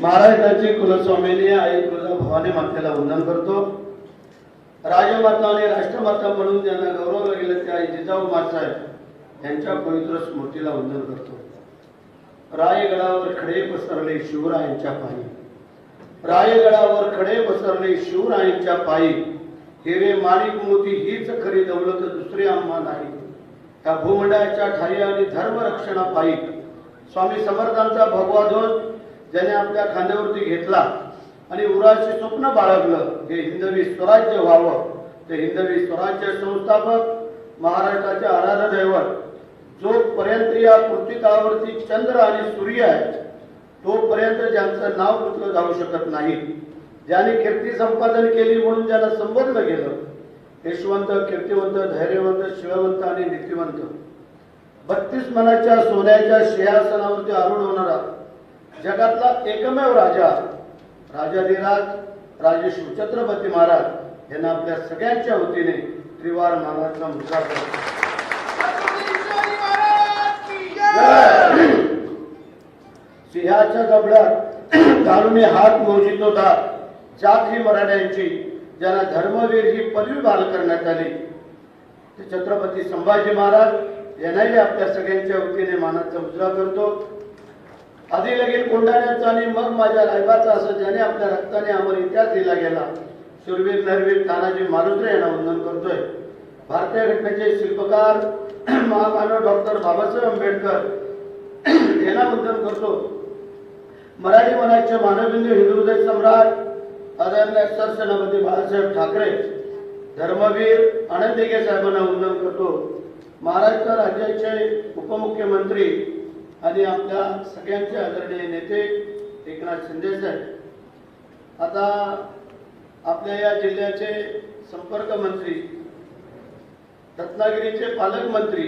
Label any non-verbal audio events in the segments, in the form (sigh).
महाराष्ट्राची कुलस्वामिनी आई तुळजा भवानी मातेला वंदन करतो. राजमाता आणि राष्ट्रमाता म्हणून ज्यांना गौरवलं गेलं त्या आई जिजाऊ मासाहेब यांच्या पवित्र स्मृतीला वंदन करतो. रायगडावर खडे पसरले शिवरायांच्या पायी. रायगडावर खडे पसरले शिवरायांच्या पायी. हिरे माणिक मोती हीच खरी दौलत दुसरी आम्हा नाही. त्या भूमंडळाच्या ठाई आणि धर्मरक्षणा पायी स्वामी समर्थांचा भगवा ध्वज ज्याने आपल्या खांद्यावरती घेतला आणि उराचे स्वप्न बाळगलं हे हिंदवी स्वराज्य व्हावं. ते हिंदवी स्वराज्य संस्थापक महाराष्ट्राचे आराध्य दैवत जोपर्यंत या पृथ्वीतळावरती चंद्र आणि सूर्य आहे तोपर्यंत ज्यांचं नाव घेतलं जाऊ शकत नाही. ज्यांनी कीर्ती संपादन केली म्हणून ज्यांना संबोधलं गेलं यशवंत कीर्तिवंत धैर्यवंत शिववंत आणि नीतिवंत. बत्तीस मनाच्या सोन्याच्या सिंहासनावरती आरूढ होणारा जगातला एकमेव राजा राजाधिराज राजे शिवछत्रपती महाराज यांना आपल्या सगळ्यांच्या वतीने त्रिवार मानाचा मुद्रा छत्रपती सिंहाच्या जबड्यात घालून (clears throat) हात मोजित होता. जात ही मराठ्यांची ज्यांना धर्मवीर ही पदवी बहाल करण्यात आली. छत्रपती संभाजी महाराज यांनाही आपल्या सगळ्यांच्या वतीने मानाचा मुजरा करतो. आधी लगीन कोंढाण्याचा आणि मग माझ्या रायबाचा असं ज्याने आपल्या रक्ताने आम्हाला इतिहास दिला गेला. सुरवीर नरवीर तानाजी मारुद्रे यांना वंदन करतोय. भारतीय घटनेचे शिल्पकार (clears throat) महामानव डॉक्टर बाबासाहेब आंबेडकर (clears throat) यांना वंदन करतो. मराठी मनाचे मानवबिंदू हिंदुहृदय सम्राट आदरणीय सरसेनापती बाळासाहेब ठाकरे धर्मवीर आनंदिके साहेबांना वंदन करतो. महाराष्ट्र राज्याचे उपमुख्यमंत्री आणि आपल्या सगळ्यांचे आदरणीय नेते एकनाथ शिंदे साहेब आता आपल्या या जिल्ह्याचे संपर्क मंत्री रत्नागिरीचे पालकमंत्री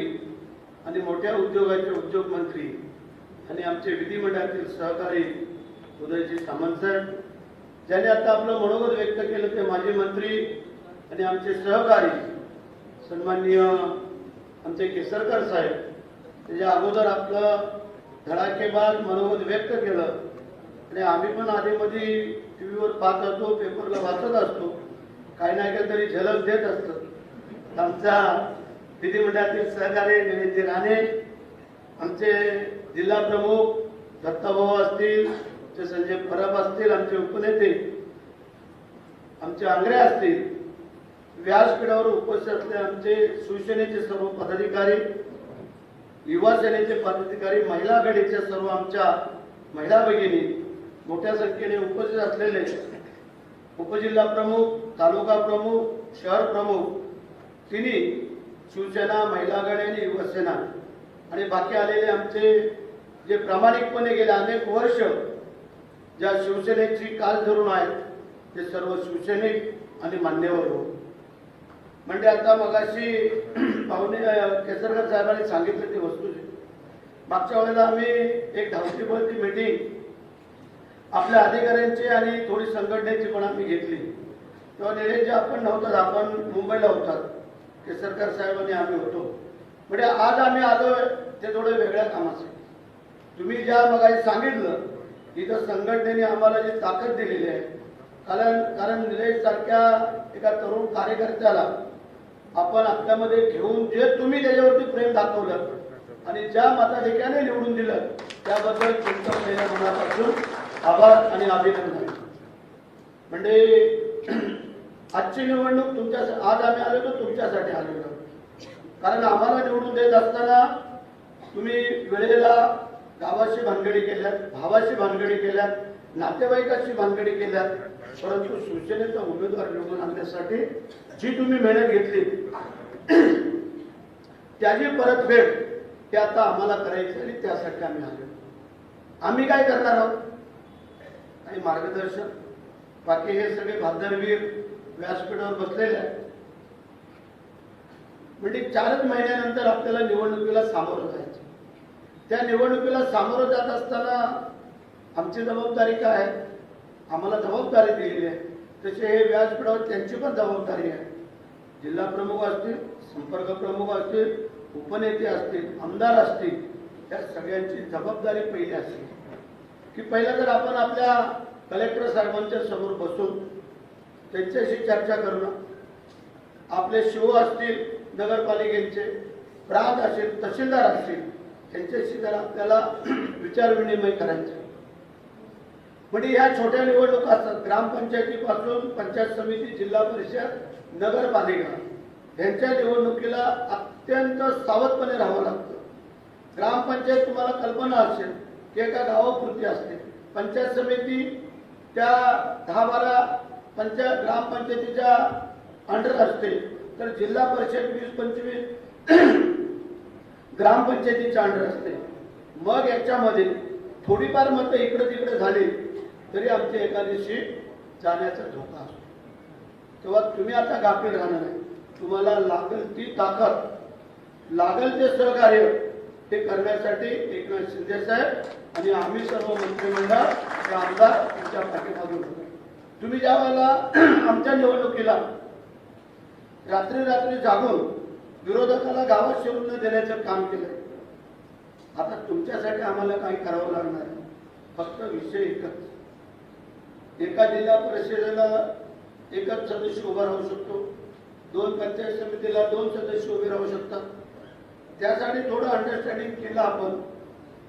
आणि मोठ्या उद्योगाचे उद्योग मंत्री आणि आमचे विधिमंडळातील सहकारी उदयजी सामंत साहेब ज्यांनी आता आपलं मनोगत व्यक्त केलं ते माजी मंत्री आणि आमचे सहकारी सन्माननीय आमचे केसरकर साहेब त्याच्या अगोदर आपलं धडाकेबाज मनोगत व्यक्त केलं. आणि आम्ही पण आधीमध्ये टी व्हीवर पाहत असतो पेपरला वाचत असतो. काही ना काहीतरी झलक देत असत. आमच्या विधिमंडळातील सहकारी निवेदजी राणे आमचे जिल्हा प्रमुख दत्ताभाऊ असतील ते संजय परब असतील आमचे उपनेते आमचे आंग्रे असतील व्यासपीठावर उपस्थित असले आमचे शिवसेनेचे सर्व पदाधिकारी युवा सेनेचे पदाधिकारी महिला आघाडीच्या सर्व आमच्या महिला भगिनी मोठ्या संख्येने उपस्थित असलेले उपजिल्हा प्रमुख तालुका प्रमुख शहर प्रमुख तिन्ही शिवसेना महिला आघाडी आणि युवसेना आणि बाकी आलेले आमचे जे प्रामाणिकपणे गेले अनेक वर्ष ज्या शिवसेनेची काल धरून आहेत ते सर्व शिवसैनिक आणि मान्यवर हो म्हणजे आता मगाशी पाहुणे केसरकर साहेबांनी सांगितलं ती वस्तूची. मागच्या वेळेला आम्ही एक धावती बोलती मीटिंग आपल्या अधिकाऱ्यांची आणि थोडी संघटनेची पण आम्ही घेतली. तेव्हा निलेशजी आपण नव्हतात आपण मुंबईला होतात केसरकर साहेबांनी आम्ही होतो. म्हणजे आज आम्ही आलो ते थोडं वेगळ्या कामाचं. तुम्ही ज्या मग सांगितलं तिथं संघटनेने आम्हाला जी ताकद दिलेली आहे कारण कारण निलेश सारख्या एका तरुण कार्यकर्त्याला आपण आपल्यामध्ये घेऊन जे तुम्ही त्याच्यावरती प्रेम दाखवलं आणि ज्या मताधिकाने निवडून दिलं त्याबद्दल तुमचं पहिल्या मनापासून आभार आणि अभिनंदन. म्हणजे (clears throat) आजची निवडणूक तुमच्या आज आम्ही आलो तर तुमच्यासाठी आलेलो. कारण आम्हाला निवडून देत असताना तुम्ही वेळेला गावाची भानगडी केल्यात भावाशी भानगडी केल्यात नातेवाईकाची भानगडी केल्यात परंतु शिवसेनेचा उमेदवार निवडून आणण्यासाठी जी तुम्ही मेहनत घेतली त्याची परतफेड ते आता आम्हाला करायची आणि त्यासाठी आम्ही आलो. आम्ही काय करणार आहोत? आणि मार्गदर्शन. बाकी हे सगळे भादरवीर व्यासपीठावर बसलेले आहेत. म्हणजे चारच महिन्यानंतर आपल्याला निवडणुकीला सामोरं जायचं त्या निवडणुकीला सामोरं जात असताना आमची जबाबदारी काय आहे? आम्हाला जबाबदारी दिलेली आहे. तसे हे व्यासपीठावर त्यांची पण जबाबदारी आहे. जिल्हा प्रमुख असतील संपर्क प्रमुख असतील उपनेते असतील आमदार असतील त्या सगळ्यांची जबाबदारी पहिली असते. की पहिलं जर आपण आपल्या कलेक्टर साहेबांच्या समोर बसून त्यांच्याशी चर्चा करणं आपले शिव असतील नगरपालिकेचे प्रांत असतील तहसीलदार असतील त्यांच्याशी जर आपल्याला (clears throat) विचारविनिमय करायचे म्हणजे ह्या छोट्या निवडणुका असतात ग्रामपंचायतीपासून पंचायत समिती जिल्हा परिषद नगरपालिका. यांच्या निवडणुकीला अत्यंत सावधपणे राहावं लागतं. ग्रामपंचायत तुम्हाला कल्पना असेल की एका गावापुरती असते. पंचायत समिती त्या दहा बारा पंचायत ग्रामपंचायतीच्या अंडर असते. तर जिल्हा परिषद वीस पंचवीस (clears throat) ग्रामपंचायतीच्या अंडर असते. मग याच्यामध्ये थोडीफार मतं इकडे तिकडे झाली तरी आमची एका दिवशी जाण्याचा धोका असतो. तेव्हा तुम्ही आता गाफील राहणार नाही. तुम्हाला लागेल ती ताकद. लागेल ते सहकार्य ते करण्यासाठी एकनाथ शिंदे साहेब आणि आम्ही सर्व मंत्रिमंडळ ते आमदार तुमच्या पाठीमागून होतो. तुम्ही ज्या वेळेला (clears throat) आमच्या निवडणुकीला रात्री रात्री जागून विरोधकाला गावात शिरून न देण्याचं काम केलं आता तुमच्यासाठी आम्हाला काही करावं लागणार फक्त विषय एकच. एका जिल्हा परिषदेला एकच सदस्य उभा राहू शकतो. दोन पंचायत समितीला दोन सदस्य उभे राहू शकतात. त्यासाठी थोडं अंडरस्टँडिंग केलं आपण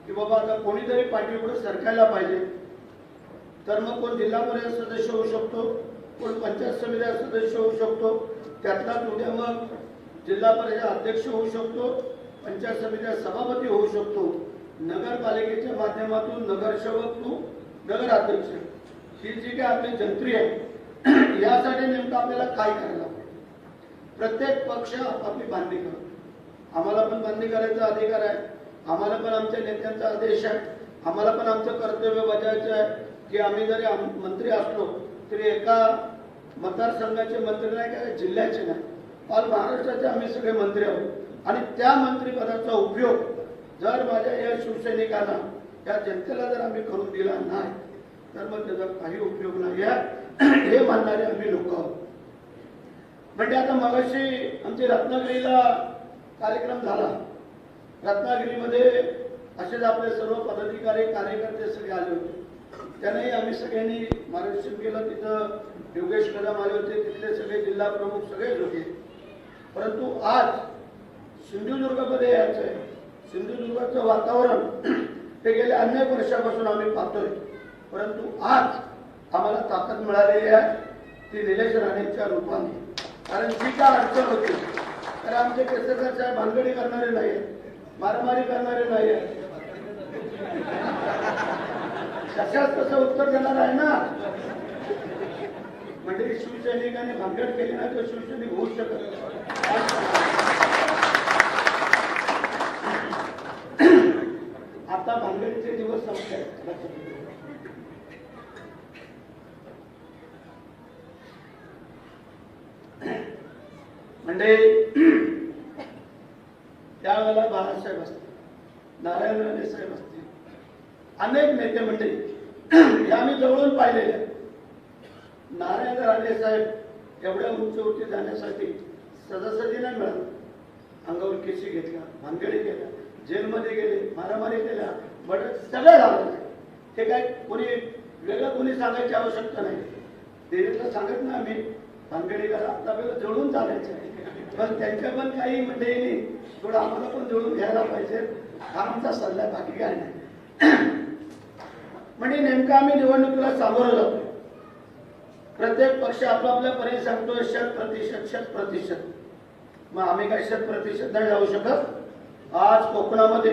की बाबा आता कोणीतरी पाठीपुढे सरकायला पाहिजे. तर मग कोण जिल्हा परिषद सदस्य होऊ शकतो कोण पंचायत समितीचा सदस्य होऊ शकतो त्यातला उद्या मग जिल्हा परिषद अध्यक्ष होऊ शकतो पंचायत समितीचा सभापती होऊ शकतो. नगरपालिकेच्या माध्यमातून नगरसेवक तू नगराध्यक्ष. ही जी काही आपली जंत्री आहे (clears throat) यासाठी नेमकं आपल्याला काय करायला प्रत्येक पक्ष आपापली बांधणी करतो. आम्हाला पण बांधणी करायचा अधिकार आहे. आम्हाला पण आमच्या नेत्यांचा आदेश आहे. आम्हाला पण आमचं कर्तव्य बजावायचं आहे की आम्ही जरी आम- मंत्री असलो तरी एका मतदारसंघाचे मंत्री नाही का जिल्ह्याचे नाही. ऑल महाराष्ट्राचे आम्ही सगळे मंत्री आहोत. आणि त्या मंत्रिपदाचा उपयोग जर माझ्या या शिवसैनिकांना या जनतेला जर आम्ही करून दिला नाही तर मग त्याचा काही उपयोग नाही आहे. हे मानणारे आम्ही लोक आहोत. म्हणजे आता मगाशी आमची रत्नागिरीला कार्यक्रम झाला. रत्नागिरीमध्ये असेच आपले सर्व पदाधिकारी कार्यकर्ते सगळे आले होते. त्यानेही आम्ही सगळ्यांनी मार्गदर्शन केलं. तिथं योगेश कदम आले होते. तिथले सगळे जिल्हा प्रमुख सगळेच होते परंतु आज सिंधुदुर्गमध्ये यायचं आहे सिंधुदुर्गाचं वातावरण हे गेल्या अनेक वर्षापासून आम्ही पाहतोय. परंतु आज आम्हाला ताकद मिळालेली आहे. ती निलेश राणेच्या रूपाने. कारण जी काय अडचण होती तर आमचे केसरकर साहेब भानगडी करणारे नाही मारामारी करणारे नाही तशाच तसं उत्तर देणार आहे ना? म्हणजे शिवसैनिकांनी भानगड केली नाही तर शिवसैनिक होऊ शकत आता भानगडीचे दिवस संपले. म्हणजे त्यावेळेला बाळासाहेब असतील नारायण राणे साहेब असतील अनेक नेते म्हणजे मंडळी हे आम्ही जवळून पाहिलेले नारायण राणे साहेब एवढ्या उंचवरती जाण्यासाठी सदस्यती नाही मिळालं. अंगावर केशी घेतला भानगडी केल्या. जेलमध्ये गेले मारामारी केल्या बट सगळं झालं. ते काय कोणी वेगळं कोणी सांगायची आवश्यकता नाही. देवीला सांगत ना आम्ही भानगडीला करा आता आपल्याला जळून चालायचं. पण त्यांच्या पण काही म्हणजे मंडळींनी थोडं आम्हाला पण जुळून घ्यायला पाहिजे. हा आमचा सल्ला बाकी काय नाही. म्हणजे नेमकं आम्ही निवडणुकीला सामोरं जातो प्रत्येक पक्ष आपला आपल्या पर्याय सांगतो शत प्रतिशत शत प्रतिशत. मग आम्ही काय शत प्रतिशत नाही जाऊ शकत? आज कोकणामध्ये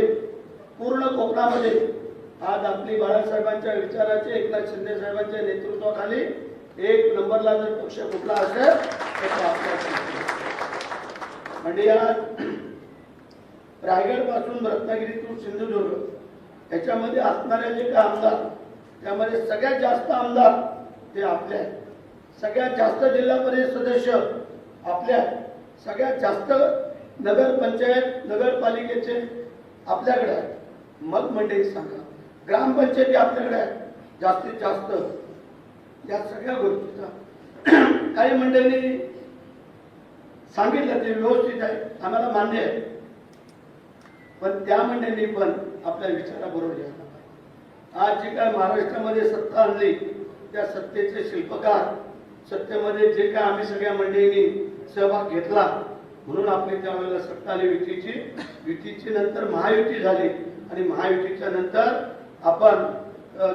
पूर्ण कोकणामध्ये आज आपली बाळासाहेबांच्या विचाराचे एकनाथ शिंदे साहेबांच्या नेतृत्वाखाली एक नंबरला जर पक्ष कुठला असेल तर तो आपला म्हणजे आज रायगडपासून रत्नागिरीतून सिंधुदुर्ग याच्यामध्ये असणारे जे काही आमदार त्यामध्ये सगळ्यात जास्त आमदार ते आपले सगळ्यात जास्त जिल्हा परिषद सदस्य आपल्या सगळ्यात जास्त नगरपंचायत नगरपालिकेचे आपल्याकडे आहेत. मग मंडळी सांगा ग्रामपंचायती आपल्याकडे आहेत? जास्तीत जास्त. या सगळ्या गोष्टीचा (clears throat) काही मंडळींनी सांगितलं ते व्यवस्थित आहे आम्हाला मान्य आहे. पण त्या मंडळींनी पण आपल्या विचाराबरोबर यायला पाहिजे. आज जी काय महाराष्ट्रामध्ये सत्ता आणली त्या सत्तेचे शिल्पकार सत्तेमध्ये जे काय आम्ही सगळ्या मंडळींनी सहभाग घेतला म्हणून आपली त्यावेळेला सत्ता आली युतीची युतीची नंतर महायुती झाली. आणि महायुतीच्या नंतर आपण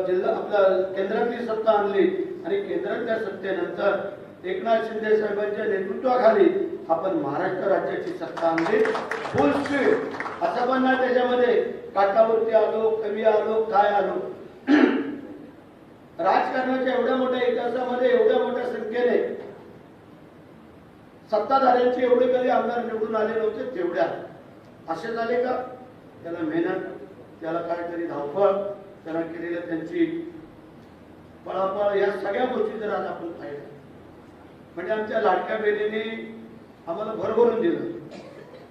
जिल्हा आपल्या केंद्रातली सत्ता आणली. आणि केंद्रातल्या सत्तेनंतर एकनाथ शिंदे साहेबांच्या नेतृत्वाखाली आपण महाराष्ट्र राज्याची सत्ता आणली. फुल स्पीड असं पण नाही त्याच्यामध्ये काठावरती आलो कमी आलो काय आलो. (clears throat) राजकारणाच्या एवढ्या मोठ्या इतिहासामध्ये एवढ्या मोठ्या संख्येने सत्ताधाऱ्यांचे एवढे कधी आमदार निवडून आले नव्हते? तेवढ्या असे झाले का? त्याला मेहनत त्याला काहीतरी धावपळ त्याला केलेल्या त्यांची पळापळ या सगळ्या गोष्टी जर आज आपण पाहिल्या. म्हणजे आमच्या लाडक्या बहिणीने आम्हाला भरभरून दिलं.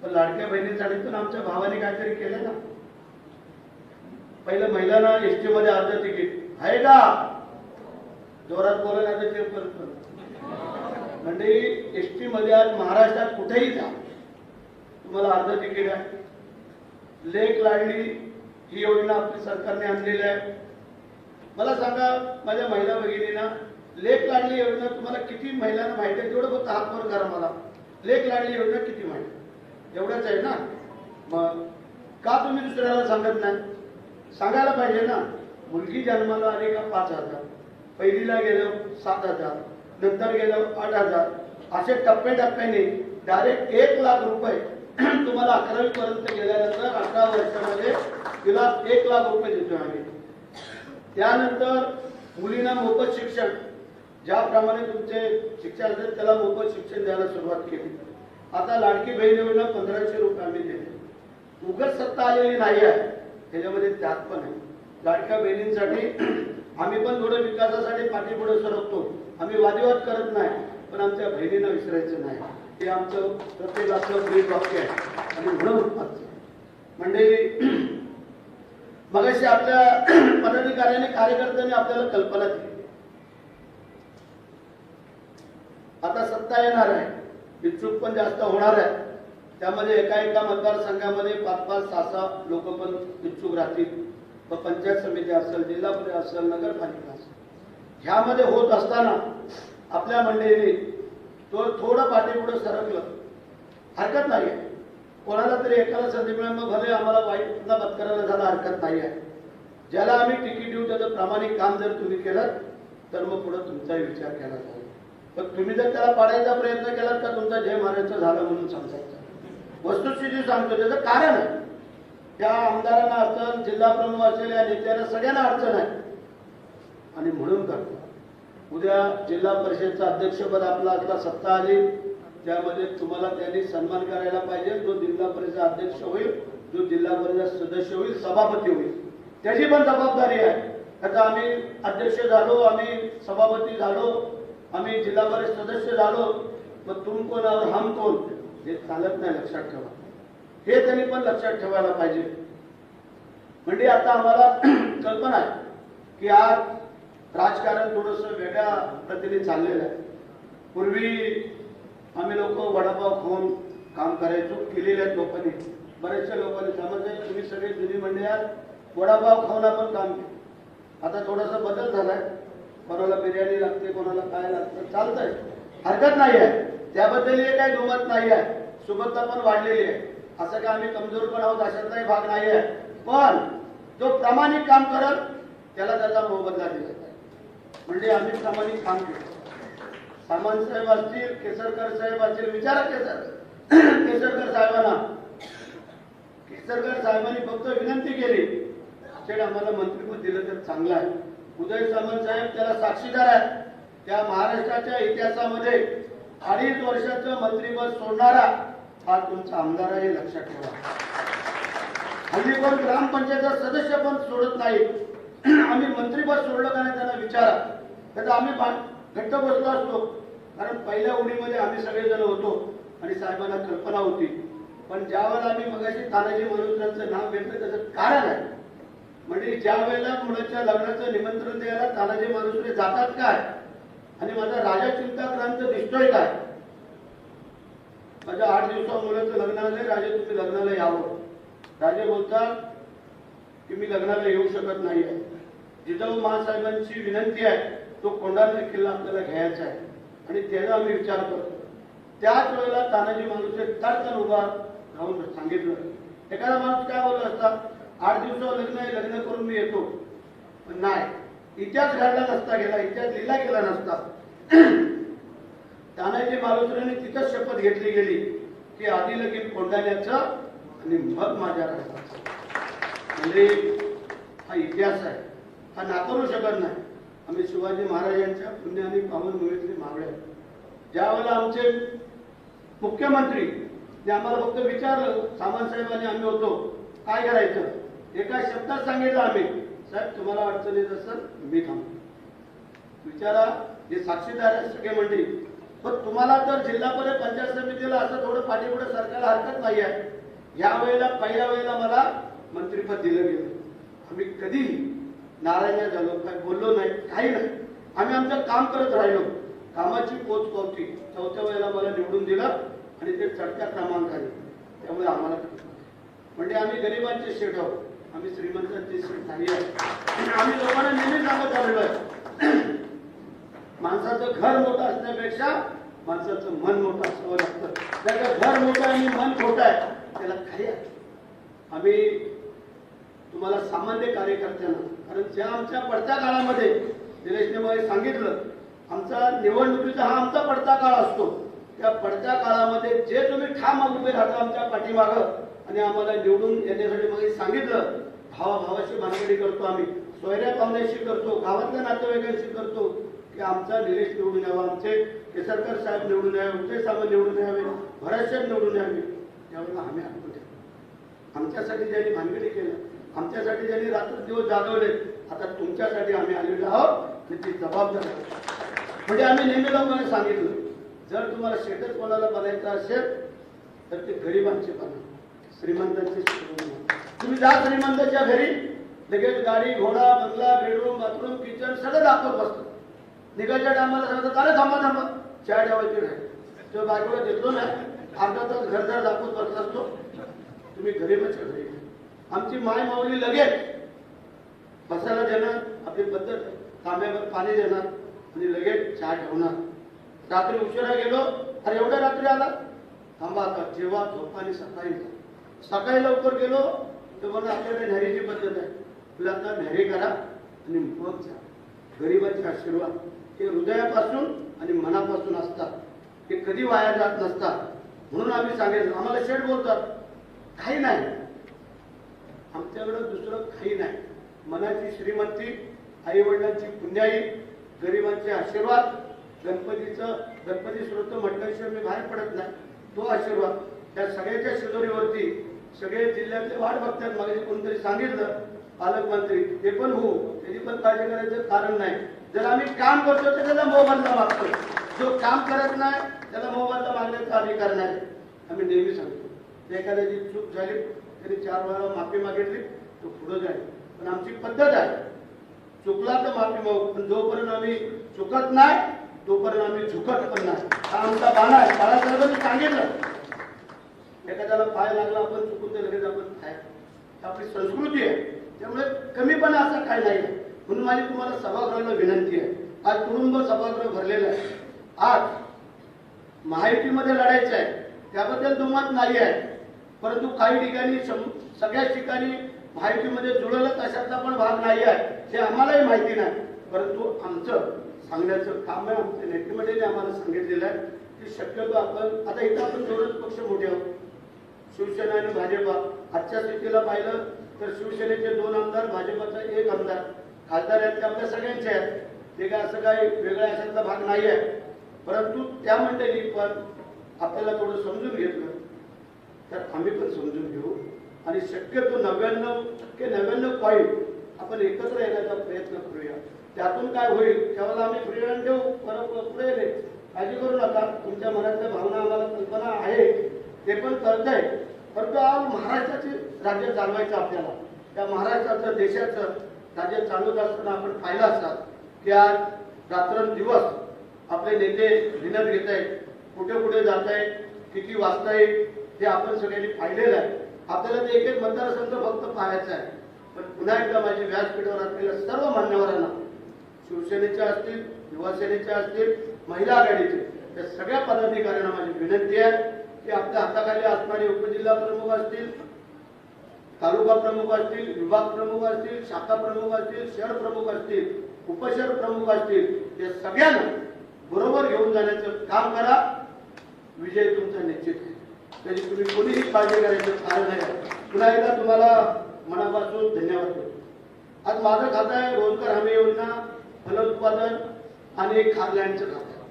पण लाडक्या बहिणीसाठी पण आमच्या भावाने काहीतरी केलं ना? पहिलं महिलांना एसटी मध्ये अर्ध तिकीट. आहे का? जोरात बोलायला ते परत. म्हणजे एस टी मध्ये आज महाराष्ट्रात कुठेही जा. तुम्हाला अर्ध तिकीट आहे. लेख लाडली ही योजना आपली सरकारने आणलेली आहे. मला सांगा माझ्या महिला भगिनींना लेख लाडली योजना तुम्हाला किती महिलांना माहिती आहे? तेवढं फक्त हातवर करा मला. लेख लाडली योजना किती माहिती एवढंच आहे ना? मग का तुम्ही दुसऱ्याला सांगत नाही? सांगायला पाहिजे ना. मुलगी जन्माला आली का पाच हजार? पहिलीला गेलं सात हजार. नंतर गेलं आठ हजार. असे टप्प्याटप्प्याने डायरेक्ट एक लाख रुपये (clears throat) तुम्हाला अकरावी पर्यंत गेल्यानंतर अठरा वर्षामध्ये तिला एक लाख रुपये देतो आम्ही. त्यानंतर मुलींना मोफत शिक्षण. ज्याप्रमाणे तुमचे शिक्षण असेल त्याला मोफत शिक्षण द्यायला सुरुवात केली. आता लाडकी बहीण योजना पंधराशे रुपये आम्ही देतो उगत सत्ता आलेली नाही आहे त्याच्यामध्ये त्यात पण आहे. लाडक्या बहिणींसाठी आम्ही पण थोडं विकासासाठी पाठीपुढे सरकतो. आम्ही वादविवाद करत नाही पण आमच्या बहिणींना विसरायचं नाही. हे आमचं प्रत्येकाचं ब्रीद वाक्य आहे. आणि म्हणून म्हणजे मगाशी आपल्या पदाधिकाऱ्याने कार्यकर्त्यांनी आपल्याला कल्पना दिली. आता सत्ता येणार आहे. इच्छुक पण जास्त होणार आहे. त्यामध्ये एका एका मतदारसंघामध्ये पाच पाच सहा सहा लोक पण इच्छुक राहतील. मग पंचायत समिती असेल जिल्हा परिषद असेल नगरपालिका असेल. ह्यामध्ये होत असताना आपल्या मंडळीने तो थोडं पाठीपुढं सरकलं. हरकत नाही आहे. कोणाला तरी एकाला संधी मिळेल मग भले आम्हाला वाईटला पुन्हा झाला हरकत नाही आहे. ज्याला आम्ही तिकीट देऊ त्याचं प्रामाणिक काम जर तुम्ही केलं तर मग पुढं तुमचाही विचार केला जाईल. पण तुम्ही जर त्याला पाडायचा प्रयत्न केलात तर तुमचा जय महाराजचं झालं म्हणून समजायचं? वस्तुस्थिती सांगतो त्याचं कारण आहे. त्या आमदारांना अडचण जिल्हा प्रमुख असेल या नेत्यांना सगळ्यांना अडचण आहे. आणि म्हणून करतो. उद्या जिल्हा परिषदचं अध्यक्षपद आपला आता सत्ता आली त्यामध्ये तुम्हाला त्यांनी सन्मान करायला पाहिजे. जो जिल्हा परिषद अध्यक्ष होईल जो जिल्हा परिषद सदस्य होईल सभापती होईल. त्याची पण जबाबदारी आहे. आता आम्ही अध्यक्ष झालो आम्ही सभापती झालो आम्ही जिल्हा परिषद सदस्य झालो मग तुम कोण और हम कोण? हे चालत नाही लक्षात ठेवा. हे त्यांनी पण लक्षात ठेवायला पाहिजे. म्हणजे आता आम्हाला (clears throat) कल्पना आहे की आज राजकारण थोडस वेगळ्या पद्धतीने चाललेलं आहे. पूर्वी आम्ही लोक वडापाव खाऊन काम करायचो केलेले आहेत लोकांनी. बऱ्याचशा लोकांनी समजले तुम्ही सगळे जुनी मंडळी आहात वडापाव खाऊन आपण काम केलं. आता थोडासा बदल झालाय. कोणाला बिर्याणी लागते कोणाला काय लागतं चालतंय. हरकत नाही आहे. त्याबद्दल हे काही दुमत नाही आहे. सुबत्ता पण वाढलेली आहे. असं काय आम्ही कमजोर पण आहोत अशाचाही भाग नाही आहे. पण जो प्रामाणिक काम करत त्याला त्याचा मोबदला दिला जाईल. म्हणजे आम्ही प्रामाणिक काम केलं. सामान साहेब असतील केसरकर साहेब असतील विचारा केसर. (clears throat) केसरकर साहेबांना. केसरकर साहेबांनी फक्त विनंती केली. शेठ आम्हाला मंत्रिपद दिलं तर चांगलं आहे. उदय सामंत साहेब त्याला साक्षीदार आहेत. त्या महाराष्ट्राच्या इतिहासामध्ये अडीच वर्षाचं मंत्रिपद सोडणारा हा तुमचा आमदार आहे लक्षात ठेवा. हल्ली पण ग्रामपंचायत सदस्य पण सोडत नाही आम्ही मंत्रीपद सोडलं का नाही त्यांना विचारा. तर आम्ही घट्ट बसलो असतो. कारण पहिल्या उडीमध्ये आम्ही सगळेजण होतो आणि साहेबांना कल्पना होती. पण ज्या वेळेला आम्ही मगाशी तानाजी मनोजरांचं नाव घेतलं त्याचं कारण आहे. म्हणजे ज्या वेळेला मुलाच्या लग्नाचं निमंत्रण द्यायला तानाजी मालुसरे जातात काय? आणि माझा राजा चिंताक्रांत दिसतोय काय? माझ्या आठ दिवसा मुलाचं लग्न आलंय राजे तुम्ही लग्नाला यावं. राजे बोलतात की मी लग्नाला येऊ शकत नाही जिजाऊ महासाहेबांची विनंती आहे तो कोंढाणा किल्ला आपल्याला घ्यायचा आहे. आणि त्याचा आम्ही विचार करतो. त्याच वेळेला तानाजी माणूस तडकन उभा राहून सांगितलं. एखादा माणूस काय बोलला असता आठ दिवसावर लग्न आहे लग्न करून मी येतो. पण नाही. इतिहास घडला नसता गेला. इतिहास लिहिला गेला नसता. तानाजी मालुसरेने तिथंच शपथ घेतली गेली की आधी लगीन कोंडाण्याचं आणि मग माझ्या राष्ट्राचं म्हणजे हा इतिहास आहे. हा नाकारू शकत नाही. आम्ही शिवाजी महाराजांच्या पुण्य आणि पावन भूमीतली मावळे ज्यावेळेला आमचे मुख्यमंत्री जे आम्हाला फक्त विचारलं सामानसाहेबांनी आम्ही होतो काय करायचं? एका शब्दात सांगितलं आम्ही साहेब तुम्हाला अडचण येत असेल मी थांबतो विचारा जे साक्षीदार आहे सगळे मंडळी. पण तुम्हाला तर जिल्हा परिषद पंचायत समितीला असं थोडं पाठीपुढे सरकारला हरकत नाही आहे. या वेळेला पहिल्या वेळेला मला मंत्रीपद दिलं गेलं. आम्ही कधीही नाराज झालो काय बोललो नाही काही नाही. आम्ही आमचं काम करत राहिलो. कामाची पोच पावती. चौथ्या वेळेला मला निवडून दिलं आणि ते चढत्या क्रमांकाने त्यामुळे आम्हाला म्हणजे आम्ही गरिबांचे शेठ आहोत. आम्ही श्रीमंतांचे शेठ नाही आहे आम्ही लोकांना नेहमी सांगत आलेलो आहे. माणसाचं घर मोठं असण्यापेक्षा माणसाचं मन मोठं असावं लागतं. त्याचं घर मोठं आहे आणि मन छोटं आहे त्याला काही आम्ही तुम्हाला सामान्य कार्यकर्त्यांना कारण ज्या आमच्या पडत्या काळामध्ये दिनेशने मला सांगितलं आमचा निवडणुकीचा हा आमचा पडता काळ असतो. त्या पडत्या काळामध्ये जे तुम्ही ठाम उभे राहता आमच्या पाठीमागं आणि आम्हाला निवडून येण्यासाठी मग सांगितलं भावाभावाशी भानगडी करतो आम्ही. सोयऱ्या पाहुण्याशी करतो गावातल्या नातेवाईकांशी करतो. की आमचा निलेश निवडून यावा आमचे केसरकर साहेब निवडून यावे उदय साहेब निवडून यावे भरत साहेब निवडून यावे. त्यावेळेला आम्ही ऐकून द्या आमच्यासाठी ज्यांनी भानगडी केलं आमच्यासाठी ज्यांनी रात्र दिवस जागवले आता तुमच्यासाठी आम्ही आलेलो आहोत आणि ती जबाबदारी म्हणजे आम्ही नेहमी लोकांना सांगितलं जर तुम्हाला शेतच कोणाला बनायचं असेल तर ते गरिबांचे बना श्रीमंतांचे तुम्ही जा श्रीमंताच्या घरी लगेच गाडी घोडा बंगला बेडरूम बाथरूम किचन सगळं दाखवत बसतो. निघायच्या टायमाला सांगतो अरे थांबा थांबा. चहा ठेवायची नाही. तो बायकोला देतो ना अर्धा तास घरदार दाखवत बसला असतो. तुम्ही गरीबच घरी. आमची माय माऊली लगेच बसायला देणार आपली पद्धत तांब्यावर पाणी देणार आणि लगेच चहा ठेवणार. रात्री उशिरा गेलो अरे एवढ्या रात्री आला? थांबा आता जेव्हा झोपा आणि सकाळी सकाळी लवकर गेलो तर मला आपल्याला न्यारीची पद्धत आहे. तुला आता न्हरी करा आणि मग जा. गरिबाचे आशीर्वाद. हे हृदयापासून आणि मनापासून असतात. ते कधी वाया जात नसतात. म्हणून आम्ही सांगेल आम्हाला शेड बोलतात काही नाही. आमच्याकडं दुसरं काही नाही. मनाची श्रीमंती आई वडिलांची पुण्याई गरिबांचे आशीर्वाद गणपतीचं गणपती स्रोत म्हटल्याशिवाय मी बाहेर पडत नाही. तो आशीर्वाद त्या सगळ्याच्या शिजोरीवरती सगळे जिल्ह्यातले वाट बघतात. मला कोणतरी सांगितलं पालकमंत्री ते पण हो त्याची पण काळजी करायचं कारण नाही. जर आम्ही काम करतो तर त्याला मोबदला मागतो जो काम करत नाही त्याला मोबदला मागण्याचा अधिकार नाही. आम्ही नेहमी सांगतो एखाद्याची चूक झाली तरी चार वेळा माफी मागितली तो पुढे जाईल. पण आमची पद्धत आहे चुकला तर माफी मागू पण जोपर्यंत आम्ही चुकत नाही तोपर्यंत आम्ही झुकत पण नाही. हा आमचा बाणा आहे. बाळासाहेबांनी सांगितलं एखाद्याला पाय लागला आपण चुकून तर लगेच आपण खाय आपली संस्कृती आहे. त्यामुळे कमीपणा असं काय नाही. आहे. म्हणून माझी तुम्हाला सभागृहाला विनंती आहे. आज कुटुंब सभागृह भरलेलं आहे. आज माहितीमध्ये लढायचं आहे. त्याबद्दल दुमत नाही आहे. परंतु काही ठिकाणी सगळ्याच ठिकाणी माहितीमध्ये जुळलं कशाचा पण भाग नाही आहे. हे आम्हालाही माहिती नाही. परंतु आमचं सांगण्याचं काम आहे. आमच्या नेतेमंडळीने आम्हाला सांगितलेलं आहे की शक्यतो आपण आता इथं आपण दोनच पक्ष मोठे आहोत. शिवसेना आणि भाजपा. आजच्या स्थितीला पाहिलं तर शिवसेनेचे दोन आमदार भाजपाचा एक आमदार. खासदार आहेत ते आपल्या सगळ्यांचे आहेत. ते काय असं काही वेगळा अशातला भाग नाही आहे. परंतु त्या मंडळी पण आपल्याला थोडं समजून घेतलं. तर आम्ही पण समजून घेऊ. आणि शक्यतो नव्याण्णव टक्के नव्याण्णव पॉईंट आपण एकत्र येण्याचा प्रयत्न करूया. त्यातून काय होईल त्यावेळेला आम्ही प्रेरण देऊ. परत पुढे येणे काळजी करू नका. तुमच्या मनातल्या भावना आम्हाला कल्पना आहे. ते पण कळतंय परंतु आज महाराष्ट्राचे राज्य चालवायचं आपल्याला. त्या महाराष्ट्राचं देशाचं राज्य चालवत असताना आपण पाहिलं असतात की आज रात्रंदिवस आपले नेते लिहिण्यात घेत आहेत कुठे कुठे जात आहेत किती वाजता हे आपण सगळ्यांनी पाहिलेलं आहे. आपल्याला ते एक एक मतदारसंघ फक्त पाहायचा आहे. पण पुन्हा एकदा माझी व्यासपीठावर असलेल्या सर्व मान्यवरांना शिवसेनेच्या असतील युवासेनेच्या असतील महिला आघाडीचे या सगळ्या पदाधिकाऱ्यांना माझी विनंती आहे की आपल्या हाताखाली असणारे उपजिल्हा प्रमुख असतील तालुका प्रमुख असतील विभाग प्रमुख असतील शाखा प्रमुख असतील शहर प्रमुख असतील उपशहर प्रमुख असतील या सगळ्यांना बरोबर घेऊन जाण्याचं काम करा. विजय तुमचा निश्चित आहे. त्याची तुम्ही कोणीही काळजी करायचं कारण नाही. पुन्हा एकदा तुम्हाला मनापासून धन्यवाद देतो. आज माझं खातं आहे रोजगार हमी योजना फलोत्पादन आणि खाद्याचं खातं.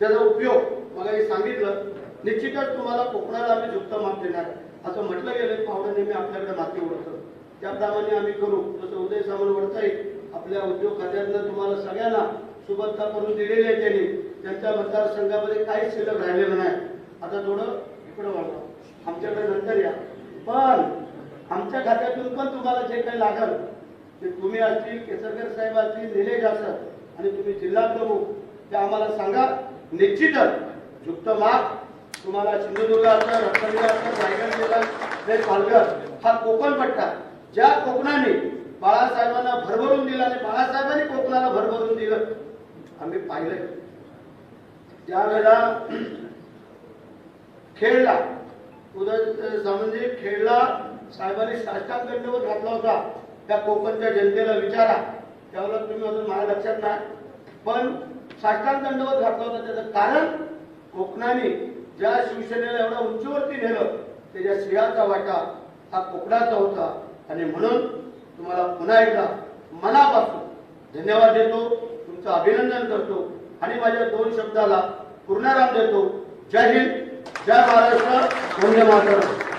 त्याचा उपयोग मग हे सांगितलं. निश्चितच तुम्हाला कोकणाला आम्ही झुकता माप देणार आहे. असं म्हटलं गेलं पाहुणे नेहमी आपल्याकडे माती ओढतं त्याप्रमाणे आम्ही करू. जसं उदय सामंत वरचाई आपल्या उद्योग खात्यातनं तुम्हाला सगळ्यांना सुबत्ता करून दिलेली आहे त्यांनी. त्यांच्या मतदारसंघामध्ये काहीच शिल्लक राहिलेलं नाही. आता थोडं इकडं वाढवा. आमच्याकडे नंतर या. पण आमच्या खात्यातून पण तुम्हाला जे काही लागल ते तुम्ही असतील केसरकर साहेब असतील निलेश असत आणि तुम्ही जिल्हा प्रमुख ते आम्हाला सांगा. निश्चितच युक्त माप तुम्हाला सिंधुदुर्ग असतं रत्नागिरी असतं रायगड जिल्हा हे पालघर हा कोकण पट्टा. ज्या कोकणाने बाळासाहेबांना भरभरून दिला आणि बाळासाहेबांनी कोकणाला भरभरून दिलं आम्ही पाहिलंय. त्यावेळेला खेळला उदय सामंतजी खेळला साहेबांनी साष्टांग दंडवर घातला होता त्या कोकणच्या जनतेला विचारा. त्यावेळेला तुम्ही अजून माझ्या लक्षात नाही. पण साष्टांग दंडवर घातला होता त्याचं कारण कोकणाने ज्या शिवसेनेला एवढ्या उंचीवरती नेलं त्याच्या श्रेयाचा वाटा हा कोकणाचा होता. आणि म्हणून तुम्हाला पुन्हा एकदा मनापासून धन्यवाद देतो तुमचं अभिनंदन करतो आणि माझ्या दोन शब्दाला पूर्णराम देतो. जय हिंद जय महाराष्ट्र वंदे मातरम.